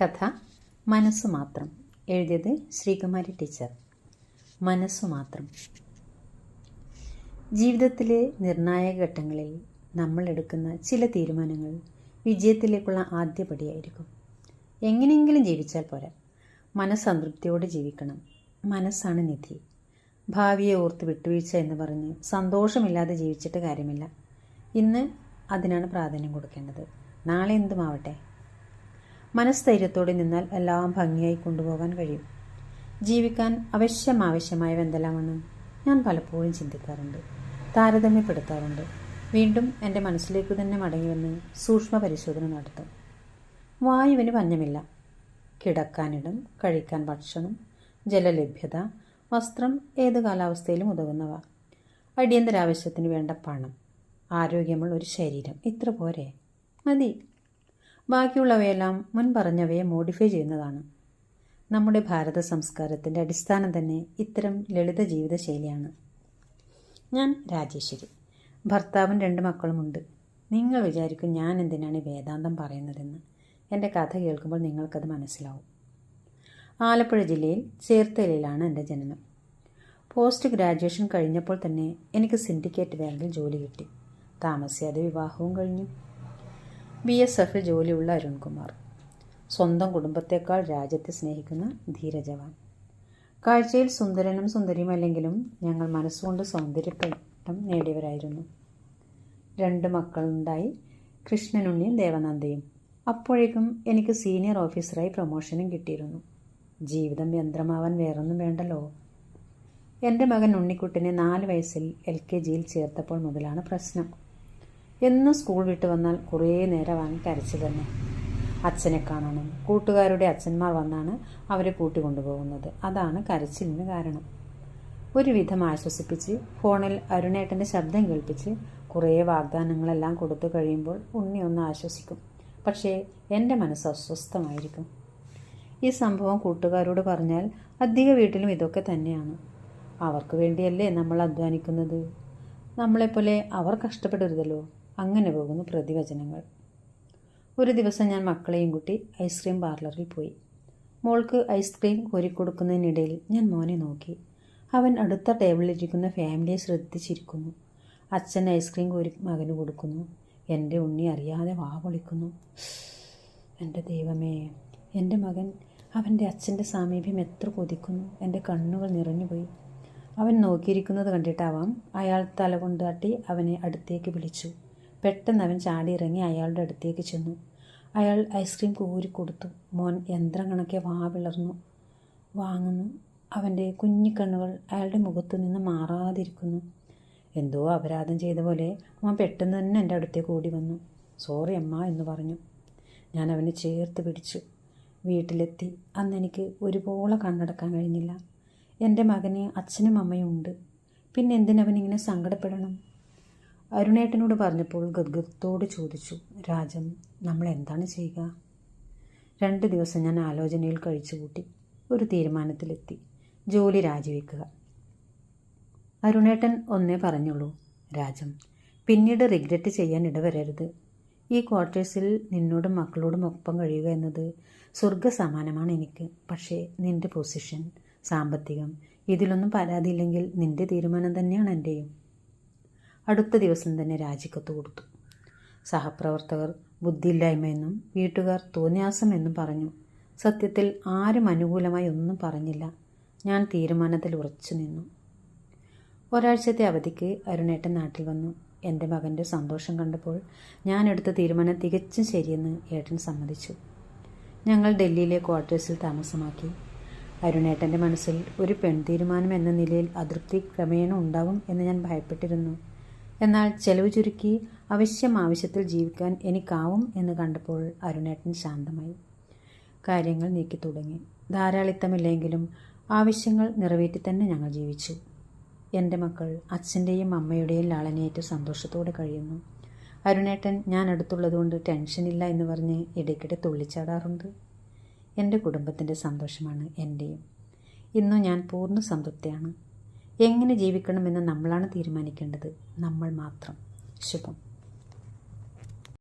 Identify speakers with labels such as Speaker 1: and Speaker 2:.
Speaker 1: കഥ മനസ്സു മാത്രം. എഴുതിയത് ശ്രീകുമാരി ടീച്ചർ. മനസ്സു മാത്രം. ജീവിതത്തിലെ നിർണായക ഘട്ടങ്ങളിൽ നമ്മൾ എടുക്കുന്ന ചില തീരുമാനങ്ങൾ വിജയത്തിലേക്കുള്ള ആദ്യപടിയായിരിക്കും എങ്ങനെയെങ്കിലും ജീവിച്ചാൽ പോരാ. മനസ്സംതൃപ്തിയോടെ ജീവിക്കണം. മനസ്സാണ് നിധി. ഭാവിയെ ഓർത്ത് വിട്ടുവീഴ്ച എന്ന് പറഞ്ഞ് സന്തോഷമില്ലാതെ ജീവിച്ചിട്ട് കാര്യമില്ല. ഇന്ന് അതിനാണ് പ്രാധാന്യം കൊടുക്കേണ്ടത്. നാളെ എന്തുമാവട്ടെ? മനസ്ഥൈര്യത്തോടെ നിന്നാൽ എല്ലാം ഭംഗിയായി കൊണ്ടുപോകാൻ കഴിയും. ജീവിക്കാൻ അവശ്യം ആവശ്യമായവ എന്തെല്ലാമെന്ന് ഞാൻ പലപ്പോഴും ചിന്തിക്കാറുണ്ട്. താരതമ്യപ്പെടുത്താറുണ്ട്. വീണ്ടും എന്റെ മനസ്സിലേക്ക് തന്നെ മടങ്ങി വന്ന് സൂക്ഷ്മ പരിശോധന നടത്തും. വായുവിന് പഞ്ഞമില്ല. കിടക്കാനിടം കഴിക്കാൻ ഭക്ഷണം ജലലഭ്യത വസ്ത്രം ഏത് കാലാവസ്ഥയിലും ഉതകുന്നവ. അടിയന്തരാവശ്യത്തിന് വേണ്ട പണം ആരോഗ്യമുള്ള ഒരു ശരീരം ഇത്ര പോരെ. മതി. ബാക്കിയുള്ളവയെല്ലാം മുൻ പറഞ്ഞവയെ മോഡിഫൈ ചെയ്യുന്നതാണ്. നമ്മുടെ ഭാരത സംസ്കാരത്തിന്റെ അടിസ്ഥാനം തന്നെ ഇത്തരം ലളിത ജീവിതശൈലിയാണ്. ഞാൻ രാജേശ്വരി. ഭർത്താവും രണ്ട് മക്കളുമുണ്ട് നിങ്ങൾ വിചാരിക്കും ഞാൻ എന്തിനാണ് വേദാന്തം പറയുന്നതെന്ന്. എന്റെ കഥ കേൾക്കുമ്പോൾ നിങ്ങൾക്കത് മനസ്സിലാവും. ആലപ്പുഴ ജില്ലയിൽ ചേർത്തലയിലാണ് എന്റെ ജനനം. പോസ്റ്റ് ഗ്രാജുവേഷൻ കഴിഞ്ഞപ്പോൾ തന്നെ എനിക്ക് സിൻഡിക്കേറ്റ് ബാങ്കിൽ ജോലി കിട്ടി. താമസിയാതെ വിവാഹവും കഴിഞ്ഞു. ബി എസ് എഫിൽ ജോലിയുള്ള അരുൺകുമാർ. സ്വന്തം കുടുംബത്തേക്കാൾ രാജ്യത്തെ സ്നേഹിക്കുന്ന ധീരജവാൻ. കാഴ്ചയിൽ സുന്ദരനും സുന്ദരിയുമല്ലെങ്കിലും ഞങ്ങൾ മനസ്സുകൊണ്ട് സൗന്ദര്യപ്പെട്ടം നേടിയവരായിരുന്നു. രണ്ട് മക്കളുണ്ടായി കൃഷ്ണനുണ്ണിയും ദേവനന്ദയും. അപ്പോഴേക്കും എനിക്ക് സീനിയർ ഓഫീസറായി പ്രൊമോഷനും കിട്ടിയിരുന്നു. ജീവിതം യന്ത്രമാവാൻ വേറൊന്നും വേണ്ടല്ലോ. എന്റെ മകൻ ഉണ്ണിക്കുട്ടിനെ നാല് വയസ്സിൽ എൽ കെ ജിയിൽ ചേർത്തപ്പോൾ മുതലാണ് പ്രശ്നം. എന്നും സ്കൂൾ വിട്ട് വന്നാൽ കുറേ നേരം വാങ്ങി കരച്ചു തന്നെ. അച്ഛനെ കാണണം കൂട്ടുകാരുടെ അച്ഛന്മാർ വന്നാണ് അവരെ കൂട്ടിക്കൊണ്ടുപോകുന്നത് അതാണ് കരച്ചിലിന് കാരണം. ഒരുവിധം ആശ്വസിപ്പിച്ച് ഫോണിൽ അരുണേട്ടന്റെ ശബ്ദം കേൾപ്പിച്ച് കുറേ വാഗ്ദാനങ്ങളെല്ലാം കൊടുത്തു കഴിയുമ്പോൾ ഉണ്ണി ഒന്ന് ആശ്വസിക്കും. പക്ഷേ എന്റെ മനസ്സ് അസ്വസ്ഥമായിരിക്കും. ഈ സംഭവം കൂട്ടുകാരോട് പറഞ്ഞാൽ അധിക വീട്ടിലും ഇതൊക്കെ തന്നെയാണ്. അവർക്ക് വേണ്ടിയല്ലേ നമ്മൾ അധ്വാനിക്കുന്നത്? നമ്മളെപ്പോലെ അവർ കഷ്ടപ്പെടരുതല്ലോ. അങ്ങനെ പോകുന്നു പ്രതിവചനങ്ങൾ. ഒരു ദിവസം ഞാൻ മക്കളെയും കൂട്ടി ഐസ്ക്രീം പാർലറിൽ പോയി. മോൾക്ക് ഐസ്ക്രീം കോരിക്കൊടുക്കുന്നതിനിടയിൽ ഞാൻ മോനെ നോക്കി. അവൻ അടുത്ത ടേബിളിലിരിക്കുന്ന ഫാമിലിയെ ശ്രദ്ധിച്ചിരിക്കുന്നു. അച്ഛൻ ഐസ്ക്രീം കോരി മകന് കൊടുക്കുന്നു. എന്റെ ഉണ്ണി അറിയാതെ വാ പൊളിക്കുന്നു. എന്റെ ദൈവമേ എന്റെ മകൻ അവന്റെ അച്ഛന്റെ സാമീപ്യം എത്ര കൊതിക്കുന്നു. എന്റെ കണ്ണുകൾ നിറഞ്ഞുപോയി അവൻ നോക്കിയിരിക്കുന്നത് കണ്ടിട്ടാവാം അയാൾ തല കൊണ്ടാട്ടി അവനെ അടുത്തേക്ക് വിളിച്ചു. പെട്ടെന്ന് അവൻ ചാടിയിറങ്ങി അയാളുടെ അടുത്തേക്ക് ചെന്നു. അയാൾ ഐസ്ക്രീം കൂരി കൊടുത്തു. മോൻ യന്ത്രം കണക്കെ വാ വിളർന്നു. വാങ്ങുന്നു. അവന്റെ കുഞ്ഞിക്കണ്ണുകൾ അയാളുടെ മുഖത്തു നിന്ന് മാറാതിരിക്കുന്നു. എന്തോ അപരാധം ചെയ്ത പോലെ മോൻ പെട്ടെന്ന് തന്നെ എന്റെ അടുത്തേക്ക് ഓടി വന്നു. സോറി അമ്മ എന്ന് പറഞ്ഞു. ഞാൻ അവനെ ചേർത്ത് പിടിച്ചു. വീട്ടിലെത്തി. അന്ന് എനിക്ക് ഒരുപോലെ കണ്ണടക്കാൻ കഴിഞ്ഞില്ല. എന്റെ മകന് അച്ഛനും അമ്മയും ഉണ്ട്. പിന്നെ എന്തിനവനിങ്ങനെ സങ്കടപ്പെടണം? അരുണേട്ടനോട് പറഞ്ഞപ്പോൾ ഗദ്ഗത്തോട് ചോദിച്ചു രാജൻ നമ്മൾ എന്താണ് ചെയ്യുക? രണ്ട് ദിവസം ഞാൻ ആലോചനയിൽ കഴിച്ചുകൂട്ടി ഒരു തീരുമാനത്തിലെത്തി ജോലി രാജിവെക്കുക. അരുണേട്ടൻ ഒന്നേ പറഞ്ഞുള്ളൂ രാജം പിന്നീട് റിഗ്രറ്റ് ചെയ്യാൻ ഇടവരരുത്. ഈ ക്വാർട്ടേഴ്സിൽ നിന്നോടും മക്കളോടും ഒപ്പം കഴിയുക എന്നത് സ്വർഗസമാനമാണ് എനിക്ക്. പക്ഷേ നിന്റെ പൊസിഷൻ സാമ്പത്തികം ഇതിലൊന്നും പരാതിയില്ലെങ്കിൽ നിന്റെ തീരുമാനം തന്നെയാണ് എന്റെയും അടുത്ത ദിവസം തന്നെ രാജിക്കത്ത് കൊടുത്തു. സഹപ്രവർത്തകർ ബുദ്ധിയില്ലായ്മയെന്നും വീട്ടുകാർ തോന്നിയാസമെന്നും പറഞ്ഞു. സത്യത്തിൽ ആരും അനുകൂലമായി ഒന്നും പറഞ്ഞില്ല. ഞാൻ തീരുമാനത്തിൽ ഉറച്ചു നിന്നു. ഒരാഴ്ചത്തെ അവധിക്ക് അരുണേട്ടൻ നാട്ടിൽ വന്നു. എന്റെ മകന്റെ സന്തോഷം കണ്ടപ്പോൾ ഞാൻ എടുത്ത തീരുമാനം തികച്ചും ശരിയെന്ന് ഏട്ടൻ സമ്മതിച്ചു. ഞങ്ങൾ ഡൽഹിയിലെ ക്വാർട്ടേഴ്സിൽ താമസമാക്കി. അരുണേട്ടന്റെ മനസ്സിൽ ഒരു പെൺ തീരുമാനം എന്ന നിലയിൽ അതൃപ്തി ക്രമേണ ഉണ്ടാവും എന്ന് ഞാൻ ഭയപ്പെട്ടിരുന്നു. എന്നാൽ ചെലവ് ചുരുക്കി അവശ്യം ആവശ്യത്തിൽ ജീവിക്കാൻ എനിക്കാവും എന്ന് കണ്ടപ്പോൾ അരുണേട്ടൻ ശാന്തമായി. കാര്യങ്ങൾ നീക്കി തുടങ്ങി. ധാരാളിത്തമില്ലെങ്കിലും ആവശ്യങ്ങൾ നിറവേറ്റി തന്നെ ഞങ്ങൾ ജീവിച്ചു. എന്റെ മക്കൾ അച്ഛന്റെയും അമ്മയുടെയും ലാളനയേറ്റ് സന്തോഷത്തോടെ കഴിയുന്നു. അരുണേട്ടൻ ഞാൻ അടുത്തുള്ളതുകൊണ്ട് ടെൻഷനില്ല എന്ന് പറഞ്ഞ് ഇടയ്ക്കിടെ തുള്ളിച്ചാടാറുണ്ട്. എന്റെ കുടുംബത്തിന്റെ സന്തോഷമാണ് എന്റെയും ഇന്നും ഞാൻ പൂർണ സംതൃപ്തിയാണ്. എങ്ങനെ ജീവിക്കണമെന്ന് നമ്മളാണ് തീരുമാനിക്കേണ്ടത്? നമ്മൾ മാത്രം. ശുഭം.